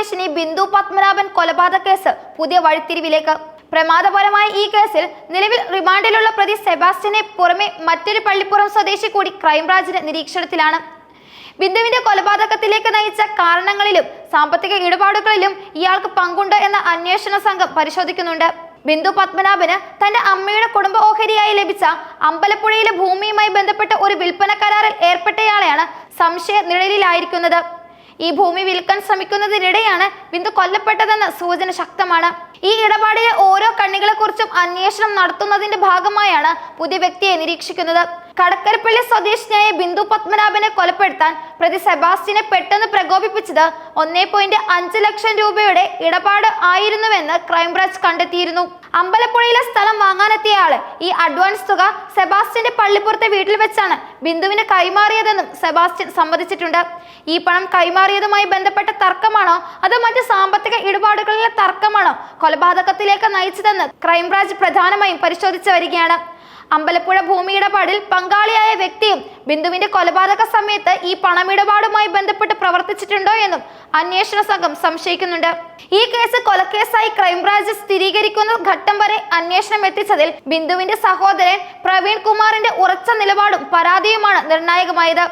സ്വദേശിനി ബിന്ദു പത്മനാഭൻ കൊലപാതക കേസ് പുതിയ വഴിത്തിരിവിലേക്ക്. പ്രമാദപരമായ ഈ കേസിൽ നിലവിൽ റിമാൻഡിലുള്ള പ്രതി സെബാസ്റ്റ്യനെ പുറമെ മറ്റൊരു പള്ളിപ്പുറം സ്വദേശി കൂടി ക്രൈംബ്രാഞ്ചിന് നിരീക്ഷണത്തിലാണ്. ബിന്ദുവിന്റെ കൊലപാതകത്തിലേക്ക് നയിച്ച കാരണങ്ങളിലും സാമ്പത്തിക ഇടപാടുകളിലും ഇയാൾക്ക് പങ്കുണ്ട് എന്ന അന്വേഷണ സംഘം പരിശോധിക്കുന്നുണ്ട്. ബിന്ദു പത്മനാഭന് തന്റെ അമ്മയുടെ കുടുംബ ഓഹരിയായി ലഭിച്ച അമ്പലപ്പുഴയിലെ ഭൂമിയുമായി ബന്ധപ്പെട്ട ഒരു വിൽപ്പന കരാറിൽ ഏർപ്പെട്ടയാളെയാണ് സംശയ നിഴലിലായിരിക്കുന്നത്. ഈ ഭൂമി വിൽക്കാൻ ശ്രമിക്കുന്നതിനിടെയാണ് ബിന്ദു കൊല്ലപ്പെട്ടതെന്ന സൂചന ശക്തമാണ്. ഈ ഇടപാടിലെ ഓരോ കണ്ണികളെ കുറിച്ചും അന്വേഷണം നടത്തുന്നതിന്റെ ഭാഗമായാണ് പുതിയ വ്യക്തിയെ നിരീക്ഷിക്കുന്നത്. കടക്കരപ്പള്ളി സ്വദേശിനിയായ ബിന്ദു പത്മനാഭനെ കൊലപ്പെടുത്താൻ പ്രതി സെബാസ്റ്റിനെ പെട്ടെന്ന് പ്രകോപിപ്പിച്ചത് ഒന്നേ പോയിന്റ് അഞ്ച് ലക്ഷം രൂപയുടെ ഇടപാട് ആയിരുന്നുവെന്ന് ക്രൈംബ്രാഞ്ച് കണ്ടെത്തിയിരുന്നു. അമ്പലപ്പുഴയിലെ സ്ഥലം വാങ്ങാനെത്തിയ ആൾ ഈ അഡ്വാൻസ് തുക സെബാസ്റ്റ്യന്റെ പള്ളിപ്പുറത്തെ വീട്ടിൽ വെച്ചാണ് ബിന്ദുവിന് കൈമാറിയതെന്നും സെബാസ്റ്റ്യൻ സമ്മതിച്ചിട്ടുണ്ട്. ഈ പണം കൈമാറിയതുമായി ബന്ധപ്പെട്ട തർക്കമാണോ അതോ മറ്റ് സാമ്പത്തിക ഇടപാടുകളിലെ തർക്കമാണോ കൊലപാതകത്തിലേക്ക് നയിച്ചതെന്ന് ക്രൈംബ്രാഞ്ച് പ്രധാനമായും പരിശോധിച്ചു വരികയാണ്. അമ്പലപ്പുഴ ഭൂമി ഇടപാടിൽ പങ്കാളിയായ വ്യക്തിയും ബിന്ദുവിന്റെ കൊലപാതക സമയത്ത് ഈ പണമിടപാടുമായി ബന്ധപ്പെട്ട് പ്രവർത്തിച്ചിട്ടുണ്ടോ എന്നും അന്വേഷണ സംഘം സംശയിക്കുന്നുണ്ട്. ഈ കേസ് കൊലക്കേസായി ക്രൈംബ്രാഞ്ച് സ്ഥിരീകരിക്കുന്ന ഘട്ടം വരെ അന്വേഷണം എത്തിച്ചതിൽ ബിന്ദുവിന്റെ സഹോദരൻ പ്രവീൺ കുമാറിന്റെ ഉറച്ച നിലപാടും പരാതിയുമാണ് നിർണായകമായത്.